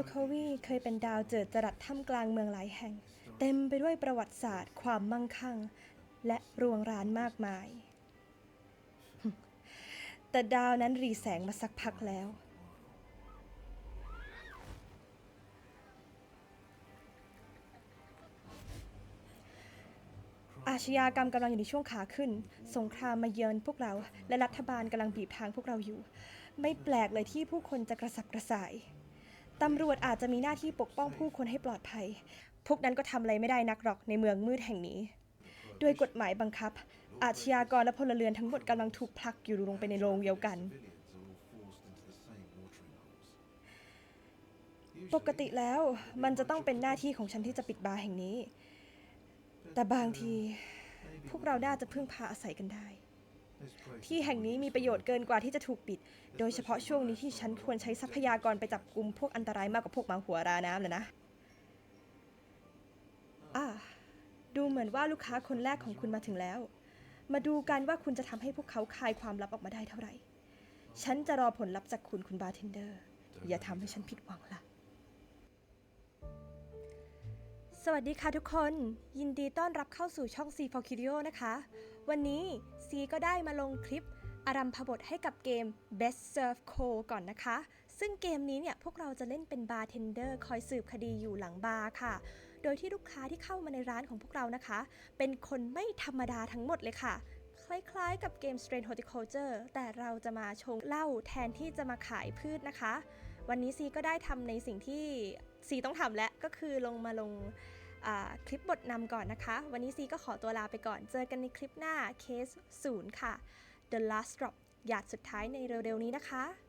บุควีเคยเป็นดาวเจิดจรัสท่ามกลางเมืองหลายแห่ง เต็มไปด้วยประวัติศาสตร์ ความมั่งคั่ง และรวงรานมากมาย แต่ดาวนั้นรีแสงมาสักพักแล้ว อาชญากรรมกำลังอยู่ในช่วงขาขึ้น สงครามมาเยือนพวกเรา และรัฐบาลกำลังบีบทางพวกเราอยู่ ไม่แปลกเลยที่ผู้คนจะกระสับกระส่าย ตำรวจอาจจะมีหน้าที่ปกป้องผู้คนให้ปลอดภัย พวกนั้นก็ทำอะไรไม่ได้นักหรอกในเมืองมืดแห่งนี้ ด้วยกฎหมายบังคับ อาชญากรและพลเรือนทั้งหมดกำลังถูกผลักอยู่ลงไปในโรงเดียวกัน ปกติแล้วมันจะต้องเป็นหน้าที่ของฉันที่จะปิดบาร์แห่งนี้ แต่บางทีพวกเราน่าจะพึ่งพาอาศัยกันได้ ที่แห่งนี้มีประโยชน์เกินกว่าที่จะถูกปิด โดยเฉพาะช่วงนี้ที่ฉันควรใช้ทรัพยากรไปจับกลุ่มพวกอันตรายมากกว่าพวกหมาหัวราน้ำเลยนะอ่าดูเหมือนว่าลูกค้าคนแรกของคุณมาถึงแล้ว มาดูกันว่าคุณจะทำให้พวกเขาคายความลับออกมาได้เท่าไหร่ ฉันจะรอผลลัพธ์จากคุณคุณบาร์เทนเดอร์ อย่าทำให้ฉันผิดหวังล่ะ สวัสดีค่ะทุกคน ยินดีต้อนรับเข้าสู่ช่อง C for Curio นะคะ วันนี้ C ก็ได้มาลงคลิปอารัมพบทให้กับเกม Best Serve Co ก่อนนะคะ ซึ่งเกมนี้เนี่ยพวกเราจะเล่นเป็นบาร์เทนเดอร์คอยสืบคดีอยู่หลังบาร์ค่ะ โดยที่ลูกค้าที่เข้ามาในร้านของพวกเรานะคะ เป็นคนไม่ธรรมดาทั้งหมดเลยค่ะ คล้ายๆกับเกม Strange Horticulture แต่เราจะมาชงเหล้าแทนที่จะมาขายพืชนะคะ วันนี้ซีก็ได้ทำในสิ่งที่ซีต้องทำและก็คือลงมาลง คลิปบทนำก่อนนะคะ วันนี้ซีก็ขอตัวลาไปก่อน เจอกันในคลิปหน้าเคสศูนย์ค่ะ The Last Drop หยาดสุดท้ายในเร็วๆนี้นะคะ